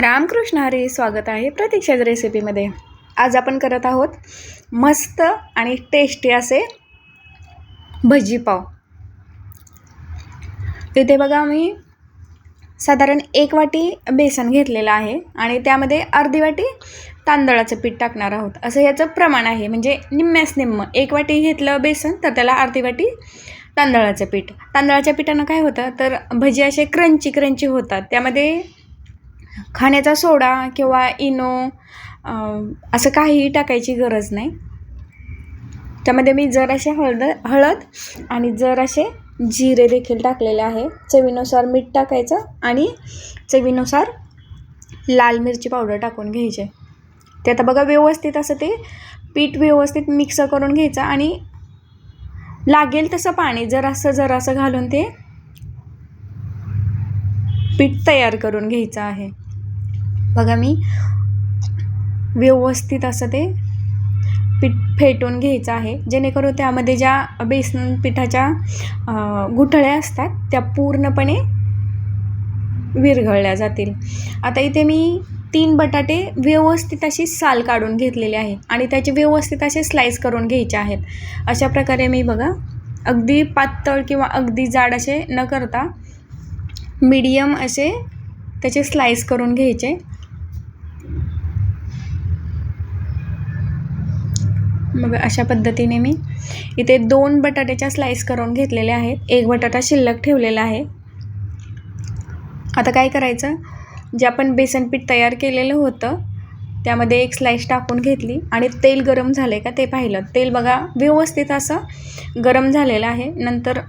रामकृष्ण हरी स्वागत आहे प्रतीक्षाच रेसिपीमध्ये. आज आपण करत आहोत मस्त आणि टेस्टी असे भजीपाव. तिथे बघा मी साधारण एक वाटी बेसन घेतलेलं आहे आणि त्यामध्ये अर्धी वाटी तांदळाचं पीठ टाकणार आहोत. असं याचं प्रमाण आहे म्हणजे निम्म्यास निम्म. एक वाटी घेतलं बेसन तर त्याला अर्धी वाटी तांदळाचं पीठ. तांदळाच्या पिठानं काय होतं तर भजी असे क्रंची क्रंची होतात. त्यामध्ये खाण्याचा सोडा किंवा इनो असं काहीही टाकायची गरज नाही. त्यामध्ये मी जराशे हळद हळद आणि जराशे जिरे देखील टाकलेले आहे. चवीनुसार मीठ टाकायचं आणि चवीनुसार लाल मिरची पावडर टाकून घ्यायचे. ते आता बघा व्यवस्थित असं ते पीठ व्यवस्थित मिक्स करून घ्यायचं आणि लागेल तसं पाणी जरासं जरासं घालून ते पीठ तयार करून घ्यायचं आहे. बघा मी. व्यवस्थित असं ते पीठ फेटून घ्यायचं आहे. जेणेकरून त्यामध्ये ज्या बेसन पिठाच्या गुठळ्या असतात त्या पूर्णपणे विरघळल्या जातील. आता इथे मी तीन बटाटे व्यवस्थित अशी साल काढून घेतलेले आहे आणि त्याचे व्यवस्थित असे स्लाईस करून घ्यायचे आहेत. अशा प्रकारे मी बघा अगदी पातळ किंवा अगदी जाड असे न करता मीडियम असे त्याचे स्लाईस करून घ्यायचे. मग अशा पद्धतीने मी इथे दोन बटाट्याच्या स्लाईस करून घेतलेल्या आहेत. एक बटाटा शिल्लक ठेवलेला आहे. आता काय करायचं? जे आपण बेसनपीठ तयार केलेलं होतं त्यामध्ये एक स्लाईस टाकून घेतली आणि तेल गरम झाले का ते पाहिलं. तेल बघा व्यवस्थित असं गरम झालेलं आहे. नंतर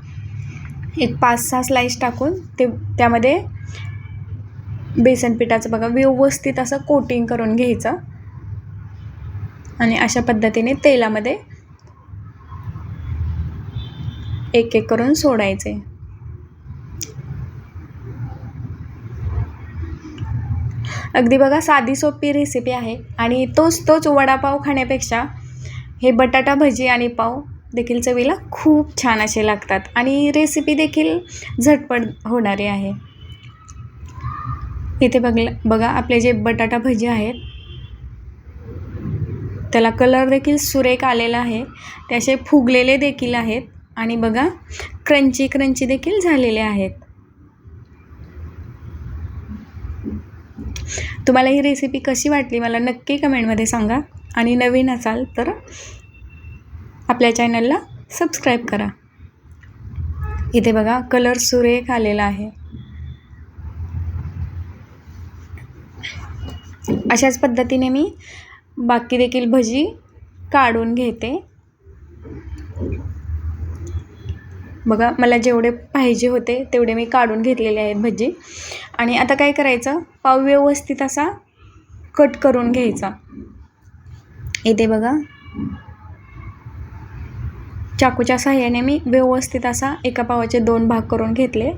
एक पाच सहा स्लाईस टाकून ते त्यामध्ये बेसन पिठाचं बघा व्यवस्थित असं कोटिंग करून घ्यायचं. आणि अशा पद्धतीने तेलामध्ये एक एक करून सोडायचे. अगदी बघा साधी सोपी रेसिपी आहे आणि तोच तोच वडापाव खाण्यापेक्षा हे बटाटा भजी आणि पाव देखील चवीला खूप छान असे लागतात आणि रेसिपी देखील झटपट होणारी आहे. इथे बघला बघा आपले जे बटाटा भजी आहेत त्याला कलर देखील सुरेख आलेला आहे. ते असे फुगलेले देखील आहेत आणि बघा क्रंची क्रंची देखील झालेले आहेत. तुम्हाला ही रेसिपी कशी वाटली मला नक्की कमेंटमध्ये सांगा आणि नवीन असाल तर आपल्या चॅनलला सबस्क्राईब करा. इथे बघा कलर सुरेख आलेला आहे. अशाच पद्धतीने मी बाकी देखील भजी काढून घेते. बघा मला जेवढे पाहिजे होते तेवढे मी काढून घेतलेले आहेत भजी. आणि आता काय करायचं? पाव व्यवस्थित असा कट करून घ्यायचा. येते बघा. चाकूच्या साह्याने मी व्यवस्थित असा एका पावाचे दोन भाग करून घेतले.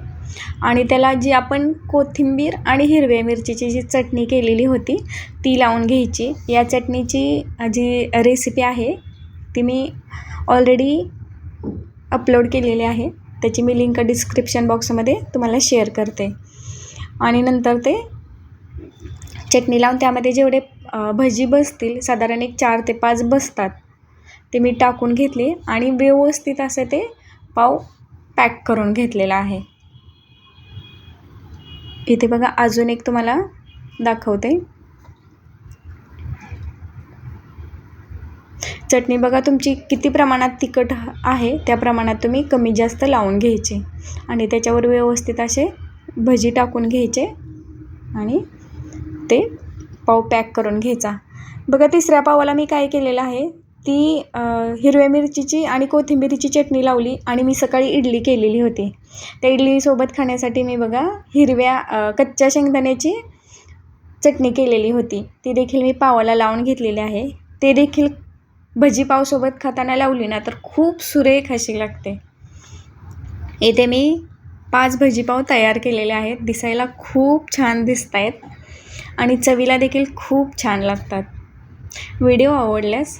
आणि त्याला जी आपण कोथिंबीर आणि हिरव्या मिरचीची जी चटणी केलेली होती ती लावून घ्यायची. या चटणीची जी रेसिपी आहे ती मी ऑलरेडी अपलोड केलेली आहे. त्याची मी लिंक डिस्क्रिप्शन बॉक्समध्ये तुम्हाला शेअर करते. आणि नंतर ते चटणी लावून त्यामध्ये जेवढे भजी बसतील साधारण एक चार ते पाच बसतात ते मी टाकून घेतले आणि व्यवस्थित असं ते पाव पॅक करून घेतलेला आहे. इथे बघा अजून एक तुम्हाला दाखवते. चटणी बघा तुमची किती प्रमाणात तिखट आहे त्या प्रमाणात तुम्ही कमी जास्त लावून घ्यायचे. आणि त्याच्यावर व्यवस्थित असे भजी टाकून घ्यायचे आणि ते पाव पॅक करून घ्यायचा. बघा तिसऱ्या पावाला मी काय केलेलं आहे ती हिरव्या मिरचीची आणि कोथिंबिरीची चटणी लावली आणि मी सकाळी इडली केलेली होती. त्या इडलीसोबत खाण्यासाठी मी बघा हिरव्या कच्च्या शेंगदाण्याची चटणी केलेली होती. ती देखील मी पावाला लावून घेतलेली आहे. ते देखील भजी पावसोबत खाताना लावली ना तर खूप सुरेख अशी लागते. येथे मी पाच भजीपाव तयार केलेले आहेत. दिसायला खूप छान दिसत आहेत आणि चवीला देखील खूप छान लागतात. व्हिडिओ आवडल्यास